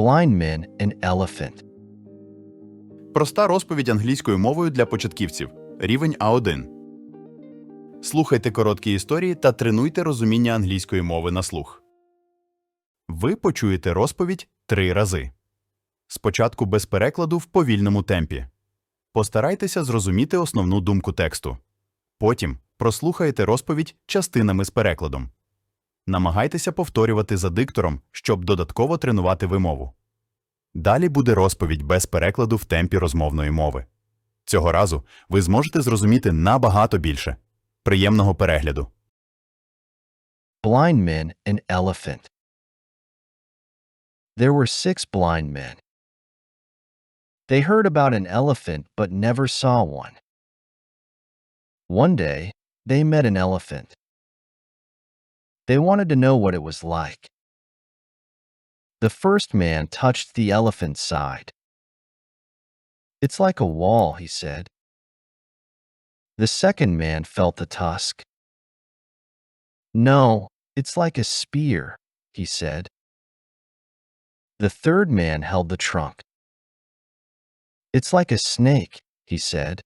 Blind Men and Elephant. Проста розповідь англійською мовою для початківців. Рівень А1. Слухайте короткі історії та тренуйте розуміння англійської мови на слух. Ви почуєте розповідь три рази. Спочатку без перекладу в повільному темпі. Постарайтеся зрозуміти основну думку тексту. Потім прослухайте розповідь частинами з перекладом. Намагайтеся повторювати за диктором, щоб додатково тренувати вимову. Далі буде розповідь без перекладу в темпі розмовної мови. Цього разу ви зможете зрозуміти набагато більше. Приємного перегляду! Blind Men and Elephant. There were six blind men. They heard about an elephant but never saw one. One day, they met an elephant. They wanted to know what it was like. The first man touched the elephant's side. It's like a wall, he said. The second man felt the tusk. No, it's like a spear, he said. The third man held the trunk. It's like a snake, he said.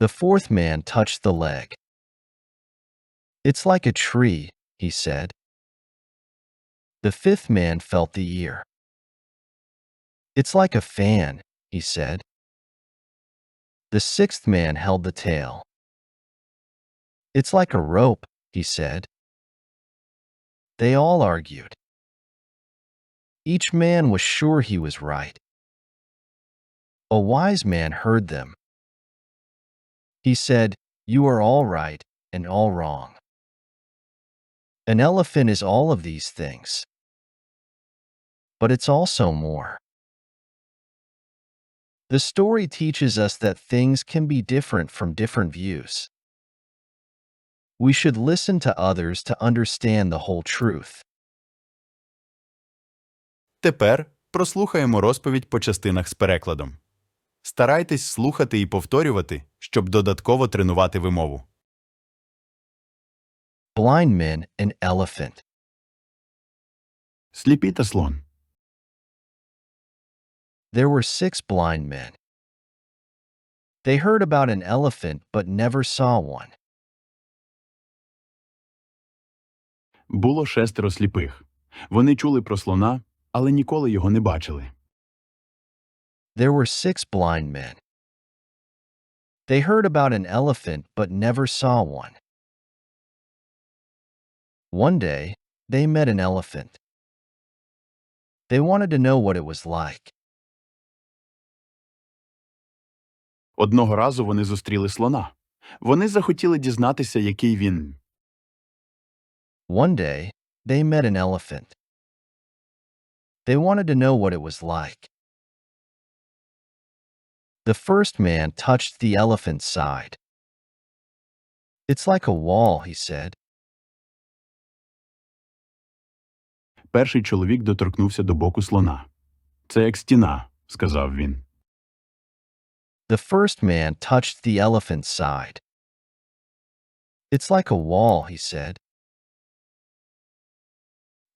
The fourth man touched the leg. It's like a tree, he said. The fifth man felt the ear. It's like a fan, he said. The sixth man held the tail. It's like a rope, he said. They all argued. Each man was sure he was right. A wise man heard them. He said, You are all right and all wrong. An elephant is all of these things. But it's also more. The story teaches us that things can be different from different views. We should listen to others to understand the whole truth. Тепер прослухаємо розповідь по частинах з перекладом. Старайтесь слухати і повторювати, щоб додатково тренувати вимову. Blind Men and Elephant. Сліпі та слон. There were six blind men. They heard about an elephant but never saw one. Було шестеро сліпих. Вони чули про слона, але ніколи його не бачили. There were six blind men. They heard about an elephant but never saw one. One day, they met an elephant. They wanted to know what it was like. Одного разу вони зустріли слона. Вони захотіли дізнатися, який він. One day, they met an elephant. They wanted to know what it was like. The first man touched the elephant's side. It's like a wall, he said. Перший чоловік доторкнувся до боку слона. Це як стіна, сказав він. The first man touched the elephant's side. It's like a wall, he said.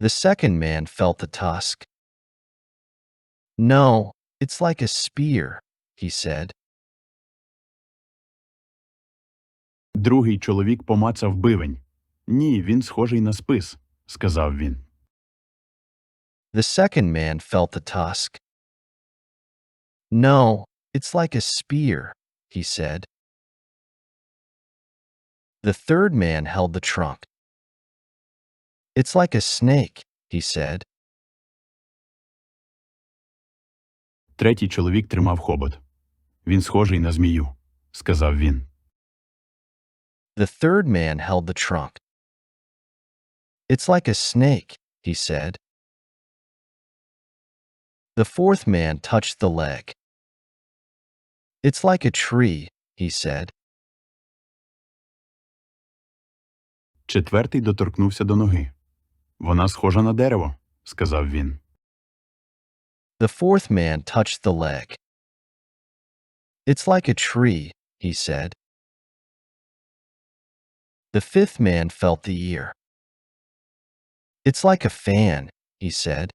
The second man felt the tusk. No, it's like a spear, he said. Другий чоловік помацав бивень. Ні, він схожий на спис, сказав він. The second man felt the tusk. No, it's like a spear, he said. The third man held the trunk. It's like a snake, he said. Третій чоловік тримав хобот. Він схожий на змію, сказав він. The third man held the trunk. It's like a snake, he said. The fourth man touched the leg. It's like a tree, he said. Четвертий доторкнувся до ноги. Вона схожа на дерево, сказав він. The fourth man touched the leg. It's like a tree, he said. The fifth man felt the ear. It's like a fan, he said.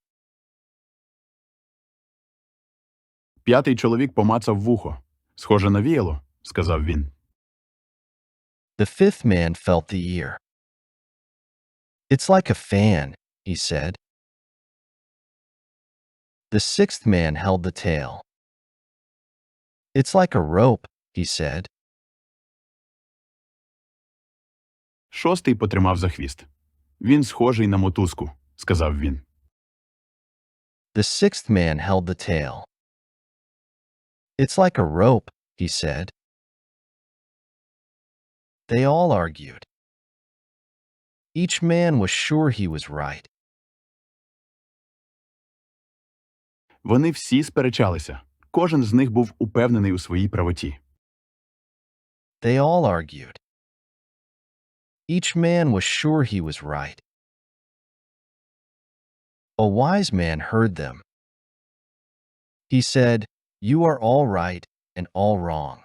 П'ятий чоловік помацав вухо. Схоже на віяло, сказав він. The fifth man felt the ear. It's like a fan, he said. The sixth man held the tail. It's like a rope, he said. Шостий потримав за хвіст. Він схожий на мотузку, сказав він. The sixth man held the tail. It's like a rope, he said. They all argued. Each man was sure he was right. Вони всі сперечалися. Кожен з них був упевнений у своїй правоті. They all argued. Each man was sure he was right. A wise man heard them. He said, You are all right and all wrong.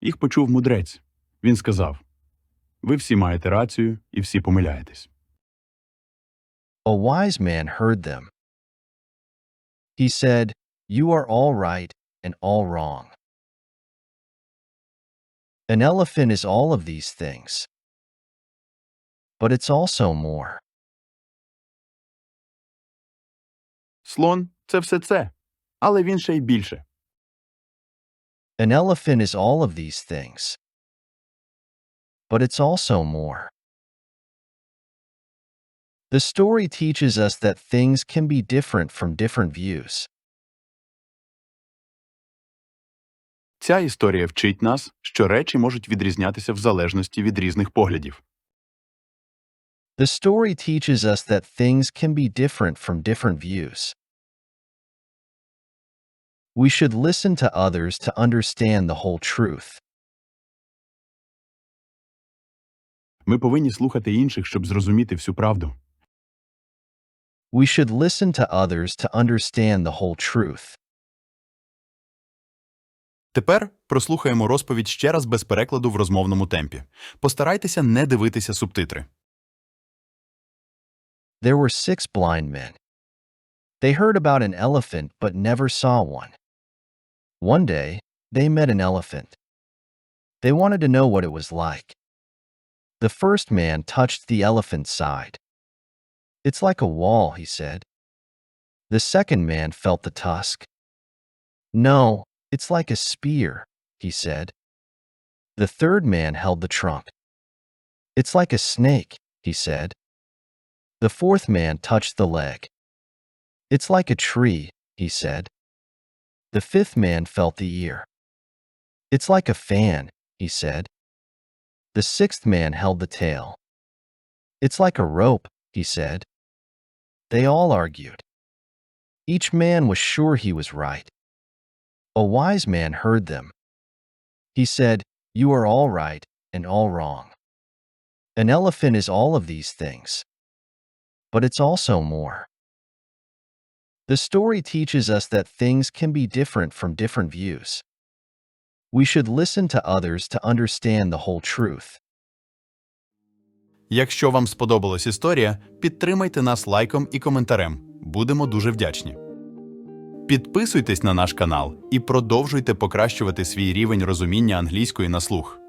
Їх почув мудрець. Він сказав: Ви всі маєте рацію і всі помиляєтесь. A wise man heard them. He said, You are all right and all wrong. An elephant is all of these things. But it's also more. Слон це все це, але він ще й більше. An elephant is all of these things. But it's also more. The story teaches us that things can be different from different views. Ця історія вчить нас, що речі можуть відрізнятися в залежності від різних поглядів. The story teaches us that things can be different from different views. We should listen to others to understand the whole truth. Ми повинні слухати інших, щоб зрозуміти всю правду. We should listen to others to understand the whole truth. Тепер прослухаємо розповідь ще раз без перекладу в розмовному темпі. Постарайтеся не дивитися субтитри. There were six blind men. They heard about an elephant but never saw one. One day, they met an elephant. They wanted to know what it was like. The first man touched the elephant's side. It's like a wall, he said. The second man felt the tusk. No, it's like a spear, he said. The third man held the trunk. It's like a snake, he said. The fourth man touched the leg. It's like a tree, he said. The fifth man felt the ear. It's like a fan, he said. The sixth man held the tail. It's like a rope, he said. They all argued. Each man was sure he was right. A wise man heard them. He said, You are all right and all wrong. An elephant is all of these things but it's also more. The story teaches us that things can be different from different views. We should listen to others to understand the whole truth. Якщо вам сподобалась історія, підтримайте нас лайком і коментарем. Будемо дуже вдячні. Підписуйтесь на наш канал і продовжуйте покращувати свій рівень розуміння англійської на слух.